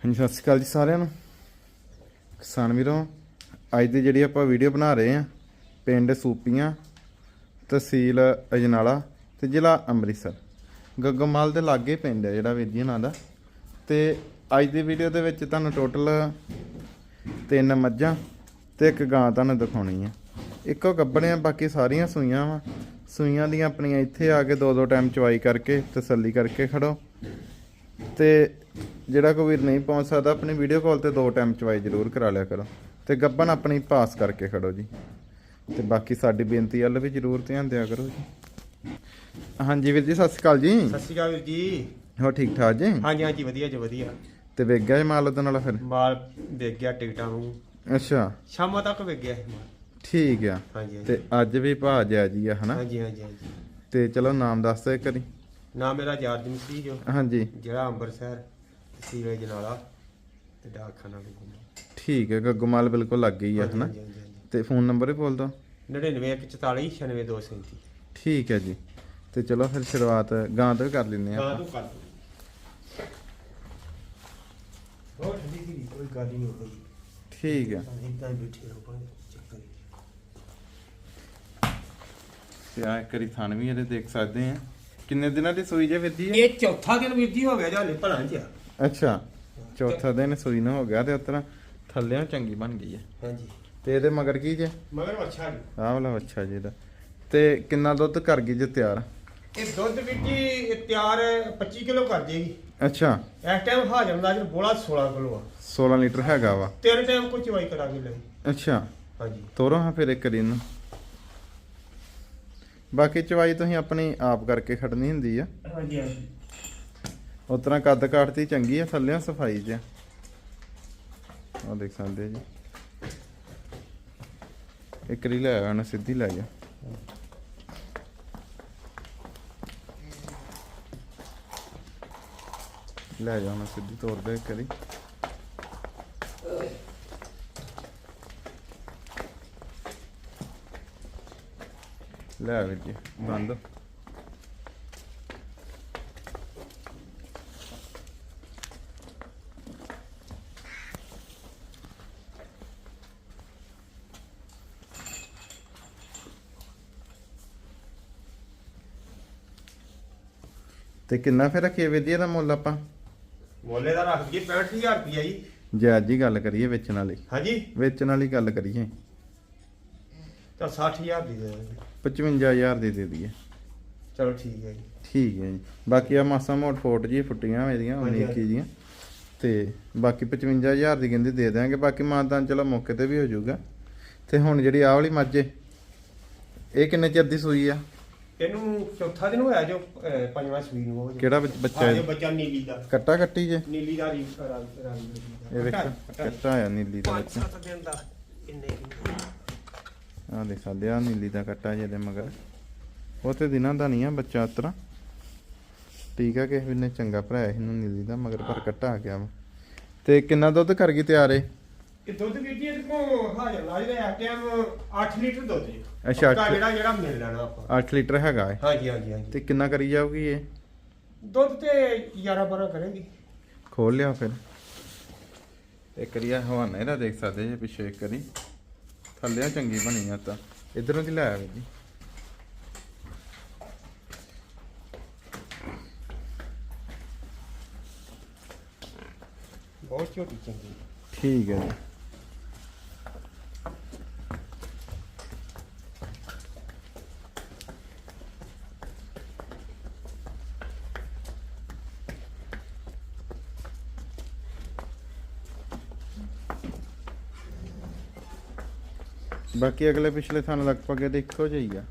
ਹਾਂਜੀ, ਸਤਿ ਸ਼੍ਰੀ ਅਕਾਲ ਜੀ ਸਾਰਿਆਂ ਨੂੰ। ਕਿਸਾਨ ਵੀਰੋ, ਅੱਜ ਦੀ ਜਿਹੜੀ ਆਪਾਂ ਵੀਡੀਓ ਬਣਾ ਰਹੇ ਆ ਪਿੰਡ ਸੂਪੀਆਂ, ਤਹਿਸੀਲ ਅਜਨਾਲਾ ਤੇ ਜ਼ਿਲ੍ਹਾ ਅੰਮ੍ਰਿਤਸਰ। ਗੱਗੋਮਾਲ ਦੇ ਲਾਗੇ ਪਿੰਡ ਹੈ ਜਿਹੜਾ ਵੀਰ ਜੀ ਉਹਨਾਂ ਦਾ। ਤੇ ਅੱਜ ਦੀ ਵੀਡੀਓ ਦੇ ਵਿੱਚ ਤੁਹਾਨੂੰ ਟੋਟਲ ਤਿੰਨ ਮੱਝਾਂ ਤੇ ਇੱਕ ਗਾਂ ਤੁਹਾਨੂੰ ਦਿਖਾਉਣੀ ਆ ਇੱਕੋ ਗੱਬਣੇ ਆ ਬਾਕੀ ਸਾਰੀਆਂ ਸੂਈਆਂ ਵਾ। ਸੂਈਆਂ ਦੀਆਂ ਆਪਣੀਆਂ ਇੱਥੇ ਆ ਕੇ ਦੋ ਦੋ ਟਾਈਮ ਚਵਾਈ ਕਰਕੇ, ਤਸੱਲੀ ਕਰਕੇ ਖੜੋ। ਤੇ ਜਿਹੜਾ ਕੋਈ ਵੀਰ ਨਹੀਂ ਪਹੁੰਚ ਸਕਦਾ ਆਪਣੀ ਵੀਡੀਓ ਕਾਲ ਤੇ ਦੋ ਟਾਈਮ ਚਵਾਈ ਜ਼ਰੂਰ ਕਰਾ ਲਿਆ ਕਰੋ। ਤੇ ਗੱਬਨ ਆਪਣੀ ਪਾਸ ਕਰਕੇ ਖੜੋ ਜੀ। ਤੇ ਬਾਕੀ ਸਾਡੀ ਬੇਨਤੀ ਵੱਲ ਵੀ ਜ਼ਰੂਰ ਧਿਆਨ ਦਿਆ ਕਰੋ ਜੀ। ਹਾਂਜੀ ਵੀਰ ਜੀ ਸਤਿ ਸ਼੍ਰੀ ਅਕਾਲ ਜੀ। ਸਤਿ ਸ਼੍ਰੀ ਅਕਾਲ ਵੀਰ ਜੀ। ਹੋ ਠੀਕ ਠਾਕ ਜੀ? ਹਾਂਜੀ ਹਾਂਜੀ ਵਧੀਆ ਜੀ ਵਧੀਆ। ਤੇ ਵੇਖ ਗਿਆ ਜੀ ਮਾਲ ਉਹਦੇ ਨਾਲ ਫਿਰ? ਮਾਲ ਗਿਆ ਟਿਕਟਾਂ ਨੂੰ। ਅੱਛਾ। ਸ਼ਾਮਾਂ ਤੱਕ ਵੇਚ ਗਿਆ ਮਾਲ। ਠੀਕ ਆ। ਹਾਂਜੀ ਤੇ ਅੱਜ ਵੀ ਭਾ ਜਿਆ ਜੀ ਆ ਹਨਾ? ਹਾਂਜੀ ਹਾਂਜੀ ਹਾਂਜੀ। ਤੇ ਚਲੋ ਨਾਮ ਦੱਸ ਦਿਓ ਇੱਕ ਵਾਰੀ। ਨਾਮ ਮੇਰਾ ਜਾਰਜ ਮਸੀਹ ਜੋ। ਹਾਂਜੀ। ਜਿਹੜਾ ਅੰਮ੍ਰਿਤਸਰ ਜਨਾਲਾ ਤੇ ਡਾਕਖਾਨਾ ਠੀਕ ਹੈ ਗੱਗੋਮਾਲ ਬਿਲਕੁਲ ਲੱਗ ਗਈ ਆ ਹਨਾ? ਤੇ ਫੋਨ ਨੰਬਰ ਵੀ ਬੋਲ ਦੋ 9944 96237 ਠੀਕ ਹੈ ਜੀ। ਤੇ ਚਲੋ ਫਿਰ ਸ਼ੁਰੂਆਤ ਗਾਂ ਤੋਂ ਹੀ ਕਰ ਲੈਂਦੇ ਆ ਹਾਂ ਤੂੰ ਕਰ ਹੋਰ ਠੰਡੀ ਸੀ ਕੋਈ ਗੱਲ ਹੀ ਨਹੀਂ ਹੋਈ ਠੀਕ ਹੈ। ਇਦਾਂ ਬੈਠੇ ਰਹੋ ਭਾਵੇਂ ਚੱਕਰ ਹੀ। ਤੇ ਆ ਇੱਕ ਵਾਰੀ ਥਣ ਵੀ ਇਹਦੇ ਦੇਖ ਸਕਦੇ ਆ ਕਿੰਨੇ ਦਿਨਾਂ ਦੀ ਸੂਈ ਜੇ ਵਿੱਦੀ ਹੈ? ਇਹ ਚੌਥਾ ਦਿਨ ਵੀਰ ਜੀ ਹੋ ਗਿਆ ਜਾਲੇ ਭਲਾ ਚ ਅੱਛਾ ਚੌਥਾ ਦਿਨ ਸੂਈ ਨੂੰ ਹੋ ਗਿਆ ਤੇ ਉਤਰਾ ਥੱਲਿਆਂ ਚੰਗੀ ਬਣ ਗਈ ਹੈ। ਹਾਂਜੀ। ਤੇ ਇਹਦੇ ਮਗਰ ਕੀ ਜੇ? ਮਗਰ ਅੱਛਾ ਜੀ। ਆਹ ਵਾਲਾ ਅੱਛਾ ਜੀ ਇਹਦਾ। ਤੇ ਕਿੰਨਾ ਦੁੱਧ ਕਰ ਗਈ ਜੇ ਤਿਆਰ? ਇਹ ਦੁੱਧ ਵੀਰ ਜੀ ਇਹ ਤਿਆਰ 25 ਕਿਲੋ ਕਰ ਜੇਗੀ ਅੱਛਾ। ਇਸ ਟਾਈਮ ਹਾਜ਼ਰ ਦਾ ਜੀ ਬੋਲਾ 16 ਕਿਲੋ ਆ। 16 ਲੀਟਰ ਹੈਗਾ ਵਾ। ਤਿੰਨ ਟਾਈਮ ਕੋਈ ਚਵਾਈ ਕਰਾਂਗੇ ਲਈ ਅੱਛਾ। ਹਾਂਜੀ। ਤੋਰੋ ਹਾਂ ਫਿਰ ਇੱਕ ਇਹਨੂੰ ਬਾਕੀ ਚਵਾਈ ਤੁਸੀਂ ਆਪਣੀ ਆਪ ਕਰਕੇ ਖੜਨੀ ਹੁੰਦੀ ਆ। ਹਾਂਜੀ ਹਾਂਜੀ। ਉਸ ਤਰ੍ਹਾਂ ਕੱਦ ਕਾਟਤੀ ਚੰਗੀ ਆ ਥੱਲਿਆਂ ਸਫ਼ਾਈ 'ਚ ਆ ਦੇਖ ਸਕਦੇ ਜੀ। ਇੱਕ ਰੀ ਲੈ ਆਣਾ ਸਿੱਧੀ ਲੈ ਜਾ। ਲੈ ਜਾ ਸਿੱਧੀ ਤੋਰ ਦੇ ਇੱਕ ਵਾਰੀ। ਲੈ ਵੀਰ ਜੀ, ਬੰਦ। ਤੇ ਕਿੰਨਾ ਫਿਰ ਰੱਖੀਏ ਜੀ ਇਹਦਾ ਮੁੱਲ ਆਪਾਂ? ਮੋਲੇ ਦਾ ਰੱਖ ਕੇ 65000 ਰੁਪਇਆ ਜੀ ਜੇ। ਅੱਜ ਹੀ ਗੱਲ ਕਰੀਏ ਵੇਚਣ ਵਾਲੀ। ਹਾਂਜੀ। ਵੇਚਣ ਵਾਲੀ ਗੱਲ ਕਰੀਏ। ਤਾਂ 60000 ਦੀ ਦੇ ਦਾਂਗੇ। 55000 ਦੀ ਦੇ ਦਈਏ। ਚਲੋ ਠੀਕ ਹੈ ਜੀ। ਠੀਕ ਹੈ ਜੀ। ਬਾਕੀ ਆ ਮਾਸਾ ਮੋਟ ਫੋਟ ਜੀ ਫੁੱਟੀਆਂ ਇਹਦੀਆਂ ਹਾਂਜੀ, 19 ਦੀਆਂ ਤੇ ਬਾਕੀ 55000 ਦੀ ਕਹਿੰਦੇ ਦੇ ਦਿਆਂਗੇ। ਬਾਕੀ ਮਾਨਤਾਨ ਚਲੋ ਮੌਕੇ ਤੇ ਵੀ ਹੋ ਜਾਊਗਾ। ਤੇ ਹੁਣ ਜਿਹੜੀ ਆਹ ਵਾਲੀ ਮੱਝ ਏ, ਇਹ ਕਿੰਨੇ ਚਿਰ ਦੀ ਸੂਈ ਆ? ਇਹਨੂੰ ਚੌਥਾ ਦਿਨ ਹੋਇਆ ਜੋ ਅਹ, ਪੰਜਵਾਂ ਸਵੀ ਨੂੰ ਉਹ ਜੋ- ਕਿਹੜਾ ਬੱਚ- ਬੱਚਾ ਹਾਂ, ਬੱਚਾ ਨੀਲੀ ਦਾ। ਕੱਟਾ ਕੱਟੀ ਜੇ? ਨੀਲੀ ਦਾ ਰੀ ਰੰਗ ਰੰਗ ਇਹ ਵੇਖੋ ਕੱਟਾ ਆ ਨੀਲੀ ਦਾ ਪੰਜ ਬੱਚਾ। ਸੱਤ ਦਿਨ ਦਾ ਇੰਨੇ ਆ ਦੇਖ ਸਕਦੇ ਆ ਨੀਲੀ ਦਾ ਕੱਟਾ ਜਿਹਦੇ ਮਗਰ। ਉਹ ਤੇ ਦਿਨਾਂ ਦਾ ਨਹੀਂ ਆ ਬੱਚਾ ਉਤਰਾ ਠੀਕ ਆ ਕਿਸੇ ਵੀ ਨੇ ਚੰਗਾ ਭਰਾਇਆ ਇਹਨੂੰ ਨੀਲੀ ਦਾ ਮਗਰ ਪਰ ਕੱਟਾ ਆ ਗਿਆ ਵਾ। ਤੇ ਕਿੰਨਾ ਦੁੱਧ ਕਰ ਗਈ ਤਿਆਰ ਏ? ਇਹ ਦੁੱਧ ਵੀਰ ਜੀ ਇਹਦੇ ਕੋ ਹਾਜ਼ਰ ਲਾ ਜਿਹੜਾ ਇਸ ਟਾਈਮ 8 ਲੀਟਰ ਦੁੱਧ ਜੀ। ਅੱਛਾ, ਪੱਕਾ ਜਿਹੜਾ ਜਿਹੜਾ ਮਿਲ ਲੈਣਾ ਆਪਾਂ। 8 ਲੀਟਰ ਹੈਗਾ ਏ ਹਾਂਜੀ ਹਾਂਜੀ ਹਾਂਜੀ। ਤੇ ਕਿੰਨਾ ਕਰੀ ਜਾਊਗੀ ਇਹ? ਦੁੱਧ ਤੇ 11 12 ਕਰੇਗੀ। ਖੋਲ ਲਿਆ ਫਿਰ। ਇੱਕ ਕਰੀਆ ਹਵਾਨਾ ਇਹਦਾ ਦੇਖ ਸਕਦੇ ਜੇ ਪਿੱਛੇ ਇੱਕ ਵਾਰੀ। ਥੱਲਿਆਂ ਚੰਗੀ ਬਣੀ ਆ ਤਾਂ। ਇਧਰੋਂ ਦੀ ਲੈ ਆਵੇ ਜੀ। ਬਹੁਤ ਛੋਟੀ ਚੰਗੀ। ਠੀਕ ਹੈ ਜੀ। ਬਾਕੀ ਅਗਲੇ ਪਿਛਲੇ ਥਾਂ ਲਗਭਗ ਇਹਦੇ ਇੱਕੋ ਜਿਹੀ ਆ।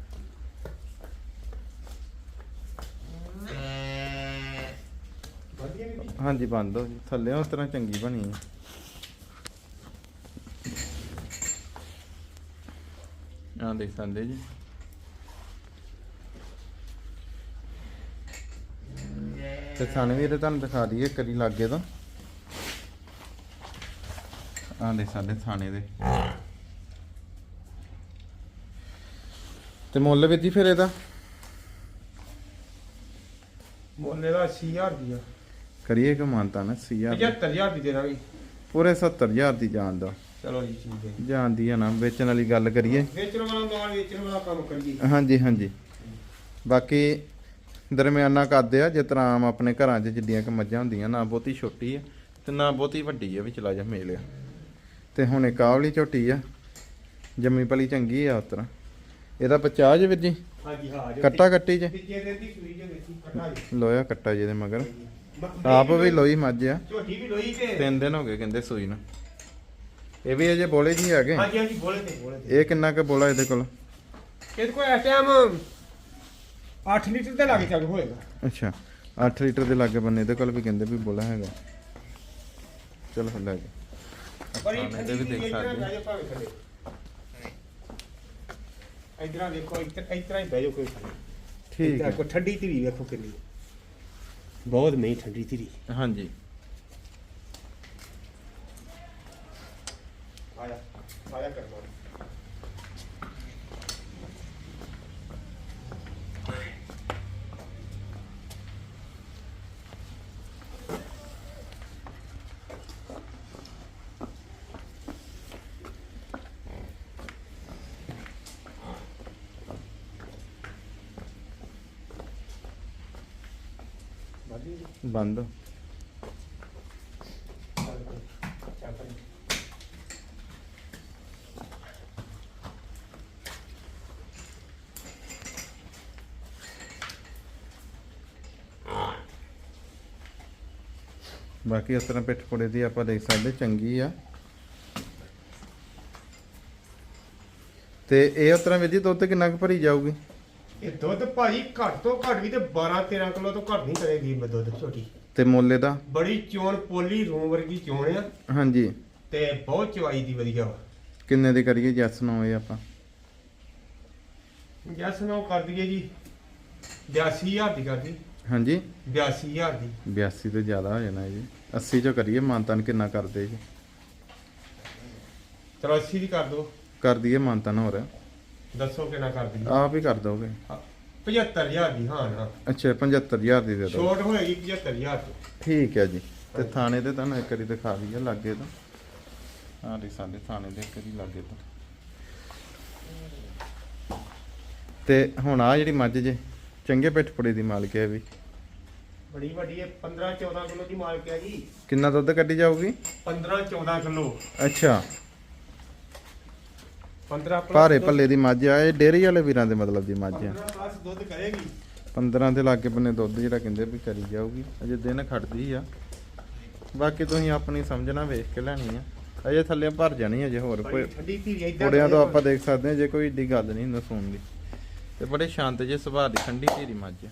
ਹਾਂਜੀ ਬੰਦ ਹੋ ਜੀ। ਥੱਲੇ ਉਸ ਤਰ੍ਹਾਂ ਚੰਗੀ ਬਣੀ ਹੈ ਆਹ ਦੇਖ ਸਕਦੇ ਜੀ। ਤੇ ਥਾਣੇ ਵੀ ਇਹਦੇ ਤੁਹਾਨੂੰ ਦਿਖਾ ਦਈਏ ਕਰੀ ਲਾਗੇ ਤੋਂ। ਆਹ ਦੇਖ ਸਕਦੇ ਥਾਣੇ ਦੇ। ਤੇ ਮੁੱਲ ਵੀ ਜੀ ਫਿਰ ਇਹਦਾ? ਮੁੱਲੇ ਦਾ 80000 ਦੀ ਆ। ਕਰੀਏ ਕਿ ਮਾਨਤਾ ਨਾ 80000 75000 ਦੀ। ਦੇ ਦਾਂਗੇ ਪੂਰੇ 70000 ਦੀ ਜਾਨ ਦੋ। ਚਲੋ ਜੀ ਠੀਕ ਹੈ। ਜਾਨ ਦੀ ਆ ਨਾ ਵੇਚਣ ਵਾਲੀ ਗੱਲ ਕਰੀਏ। ਵੇਚਣ ਵਾਲਾ ਮਾਲ ਵੇਚਣ ਵਾਲਾ ਕੰਮ ਕਰੀਏ। ਹਾਂਜੀ ਹਾਂਜੀ। ਬਾਕੀ ਦਰਮਿਆਨਾ ਕਰਦੇ ਆ ਜਿਸ ਤਰ੍ਹਾਂ ਆਮ ਆਪਣੇ ਘਰਾਂ 'ਚ ਜਿੱਡੀਆਂ ਕਿ ਮੱਝਾਂ ਹੁੰਦੀਆਂ ਨਾ ਬਹੁਤੀ ਛੋਟੀ ਆ ਤੇ ਨਾ ਬਹੁਤੀ ਵੱਡੀ ਆ ਵੀ ਚਲਾ ਜਾ ਮੇਲ ਆ। ਤੇ ਹੁਣ ਇੱਕ ਆਹ ਵਾਲੀ ਝੋਟੀ ਆ ਜੰਮੀ ਪਲੀ ਚੰਗੀ ਆ ਉਸ ਤਰ੍ਹਾਂ। ਇਹਦਾ 50 ਜੇ ਵੀਰ ਜੀ? ਹਾਂਜੀ ਹਾਂ ਜੋ ਕੱਟਾ ਕੱਟੀ ਜੇ? ਤੀਜੇ ਦਿਨ ਦੀ ਸੂਈ ਜੇ ਵੇਚੀ ਕੱਟਾ ਜੀ। ਲੋਇਆ ਕੱਟਾ ਜਿਹਦੇ ਮਗਰ। ਆਪ ਵੀ ਲੋਈ ਮੱਝ ਆ। ਝੋਟੀ ਵੀ ਲੋਈ ਤੇ ਤਿੰਨ ਦਿਨ ਹੋ ਗਏ ਕਹਿੰਦੇ ਸੂਈ ਨੂੰ। ਇਹ ਵੀ ਅਜੇ ਬੋਲੇ ਜੀ ਹੈਗੇ। ਹਾਂਜੀ ਹਾਂਜੀ ਬੋਲੇ ਤੇ ਬੋਲੇ ਤੇ। ਇਹ ਕਿੰਨਾ ਕੁ ਬੋਲਾ ਇਹਦੇ ਕੋਲ? ਇਹਦੇ ਕੋਲ ਇਸ ਟਾਈਮ 8 ਲੀਟਰ ਦੇ ਲਾਗੇ ਚੱਲ ਹੋਏਗਾ। ਅੱਛਾ 8 ਲੀਟਰ ਦੇ ਲਾਗੇ ਬੰਨੇ ਇਹਦੇ ਕੋਲ ਵੀ ਕਹਿੰਦੇ ਵੀ ਬੋਲਾ ਹੈਗਾ। ਚਲੋ ਲੈ ਜਾ। ਪਰ ਇਹ ਵੀ ਦੇਖ ਸਕਦੇ ਇਧਰਾਂ ਦੇਖੋ ਇਧਰ ਇਧਰਾਂ ਹੀ ਬਹਿ ਜਾਓ ਕੋਈ ਠੀਕ ਇੱਧਰ ਹੈ। ਕੋ ਠੰਡੀ ਧੀਰੀ ਵੇਖੋ ਕਿੰਨੀ। ਬਹੁਤ ਨਹੀਂ ਠੰਡੀ ਧੀਰੀ। ਹਾਂਜੀ। ਬੰਦ। ਬਾਕੀ ਇਸ ਤਰ੍ਹਾਂ ਪਿੱਠ ਪੁੜੇ ਦੀ ਆਪਾਂ ਦੇਖ ਸਕਦੇ, ਚੰਗੀ ਆ। ਤੇ ਇਹ ਉਸ ਤਰ੍ਹਾਂ ਵੀਰ ਜੀ ਦੁੱਧ ਕਿੰਨਾ ਕੁ ਭਰੀ ਜਾਊਗੀ? ਇਹ ਦੁੱਧ ਭਾਜੀ ਘੱਟ ਤੋਂ ਘੱਟ ਵੀ ਤੇ 12 13 ਕਿਲੋ ਤੋਂ ਘੱਟ ਨਹੀਂ ਕਰੇਗੀ ਇਹ ਦੁੱਧ ਛੋਟੀ। ਤੇ ਮੁੱਲ ਦਾ? ਬੜੀ ਚੋਣ ਪੋਲੀ ਰੂਮ ਵਰਗੀ ਚੋਣ ਆ। ਹਾਂਜੀ। ਤੇ ਬਹੁਤ ਚਵਾਈ ਦੀ ਵਧੀਆ ਵਾ। ਕਿੰਨੇ ਦੀ ਕਰੀਏ? ਜੈਸ ਨੂੰ ਇਹ ਆਪਾਂ। ਜੈਸ ਨੂੰ ਕਰ ਦਈਏ ਜੀ। 82000 ਦੀ ਕਰਦੀ ਹਾਂਜੀ। 82000 ਦੀ। 82 ਤੋਂ ਜ਼ਿਆਦਾ ਹੋ ਜਾਣਾ ਜੀ। 80 ਚੋਂ ਕਰੀਏ ਮਾਨਤਨ ਕਿੰਨਾ ਕਰਦੇ ਜੀ? ਚਲੋ 80 ਦੀ ਕਰ ਦਿਓ। ਕਰ ਦਈਏ ਮਾਨਤਨ ਹੋਰ। ਦੱਸੋ ਕਿੰਨਾ ਕਰ ਦਈਏ? ਆਪ ਹੀ ਕਰ ਦੋਗੇ। 75000 ਦੀ ਹਾਂ ਨਾ ਅੱਛਾ 75000 ਦੀ ਦੇ ਦਿਓ। ਛੋਟ ਹੋਏਗੀ 75000 ਦੀ। ਠੀਕ ਹੈ ਜੀ। ਤੇ ਥਾਣੇ ਤੇ ਤੁਹਾਨੂੰ ਇੱਕ ਵਾਰੀ ਦਿਖਾ ਦਈਏ ਲਾਗੇ ਤੋਂ। ਹਾਂ ਜੀ ਸਾਡੇ ਥਾਣੇ ਦੇ ਇੱਕ ਵਾਰੀ ਲਾਗੇ ਤੋਂ। ਤੇ ਹੁਣ ਆ ਜਿਹੜੀ ਮੱਝ ਜੇ ਚੰਗੇ ਪਿੱਠ ਪੁੜੇ ਦੀ ਮਾਲਕ ਹੈ ਵੀ। ਬੜੀ ਵੱਡੀ ਹੈ 15 14 ਕਿਲੋ ਦੀ ਮਾਲਕ ਹੈ ਜੀ। ਕਿੰਨਾ ਦੁੱਧ ਕੱਢੀ ਜਾਊਗੀ? 15 14 ਕਿਲੋ। ਅੱਛਾ। 15 plus ਭਾਰੇ ਭੱਲੇ ਦੀ ਮੱਝ ਆ ਇਹ ਡੇਅਰੀ ਵਾਲੇ ਵੀਰਾਂ ਦੇ ਮਤਲਬ ਦੀ ਮੱਝ ਆ। 15 ਪਲੱਸ ਦੁੱਧ ਕਰੇਗੀ 15 ਦੇ ਲਾਗੇ ਬੰਨੇ ਦੁੱਧ ਜਿਹੜਾ ਕਹਿੰਦੇ ਵੀ ਕਰੀ ਜਾਊਗੀ ਅਜੇ ਦਿਨ ਖੜਦੀ ਆ। ਬਾਕੀ ਤੁਸੀਂ ਆਪਣੀ ਸਮਝਣਾ ਵੇਖ ਕੇ ਲੈਣੀ ਆ। ਅਜੇ ਥੱਲੇ ਭਰ ਜਾਣੀ ਅਜੇ ਹੋਰ ਕੋਈ ਠੰਡੀ ਇਦਾਂ ਤੋਂ ਆਪਾਂ ਦੇਖ ਸਕਦੇ ਹਾਂ ਜੇ ਕੋਈ ਏਡੀ ਗੱਲ ਨਹੀਂ ਨਸੂਨ ਦੀ। ਤੇ ਬੜੇ ਸ਼ਾਂਤ ਜੇ ਸੁਭਾਅ ਦੀ ਠੰਡੀ ਧੀਰੀ ਮੱਝ ਆ।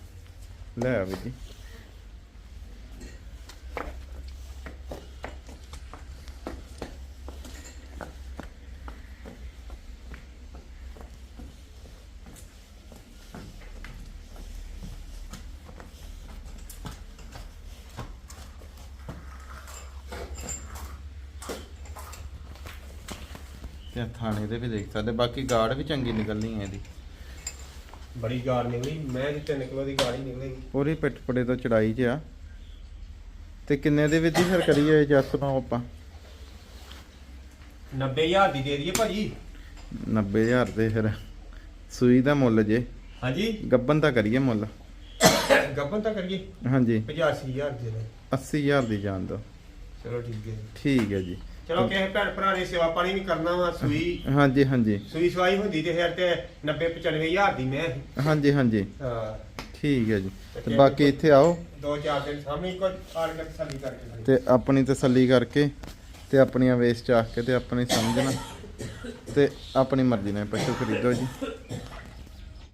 ਲੈ ਆਵੇ ਜੀ। ਤੇ ਥਾਣੇ ਦੇ ਵੀ ਦੇਖ ਸਕਦੇ। ਬਾਕੀ ਗਾਰਡ ਵੀ ਚੰਗੀ ਨਿਕਲਣੀ ਹੈ ਇਹਦੀ। ਬੜੀ ਗਾਰ ਨਿਕਲੀ। ਮੈਂ ਜੀ 3 ਕਿਲੋ ਦੀ ਗਾੜੀ ਨਿਕਲੇਗੀ ਪੂਰੀ ਪਿੱਠ ਪੜੇ ਤੋਂ ਚੜਾਈ 'ਚ ਆ। ਤੇ ਕਿੰਨੇ ਦੇ ਵਿੱਚ ਹੀ ਫਿਰ ਕਰੀਏ ਜੱਸ ਨੂੰ ਆਪਾਂ? 90000 ਦੀ ਦੇ ਦਈਏ ਭਾਜੀ। 90000 ਦੇ ਫਿਰ। ਸੂਈ ਦਾ ਮੁੱਲ ਜੇ। ਹਾਂਜੀ। ਗੱਬਨ ਤਾਂ ਕਰੀਏ ਮੁੱਲ। ਗੱਬਨ ਤਾਂ ਕਰੀਏ। ਹਾਂਜੀ। 85000 ਦੇ ਦੇ। 80000 ਦੀ ਜਾਣ ਦੋ ਚਲੋ ਠੀਕ ਹੈ ਠੀਕ ਹੈ ਜੀ। ਚਲੋ ਕਿਸੇ ਭੈਣ ਭਰਾ ਨੇ ਸੇਵਾ ਪਾਣੀ ਵੀ ਕਰਨਾ ਵਾ ਸੂਈ। ਹਾਂਜੀ ਹਾਂਜੀ। ਸੂਈ ਸਵਾਈ ਹੁੰਦੀ ਤੇ ਫਿਰ ਤੇ 90 95000 ਦੀ ਮੈਂ। ਹਾਂਜੀ ਹਾਂਜੀ। ਹਾਂ। ਠੀਕ ਹੈ ਜੀ। ਤੇ ਬਾਕੀ ਇੱਥੇ ਆਓ। ਦੋ ਚਾਰ ਦਿਨ ਸਾਹਮਣੇ ਕੋਈ ਆਣ ਕੇ ਤਸੱਲੀ ਕਰਕੇ। ਤੇ ਆਪਣੀ ਤਸੱਲੀ ਕਰਕੇ ਤੇ ਆਪਣੀਆਂ ਵੇਸ ਚਾਖ ਕੇ ਤੇ ਆਪਣੀ ਸਮਝਣਾ। ਤੇ ਆਪਣੀ ਮਰਜ਼ੀ ਨਾਲ ਪਸ਼ੂ ਖਰੀਦੋ ਜੀ।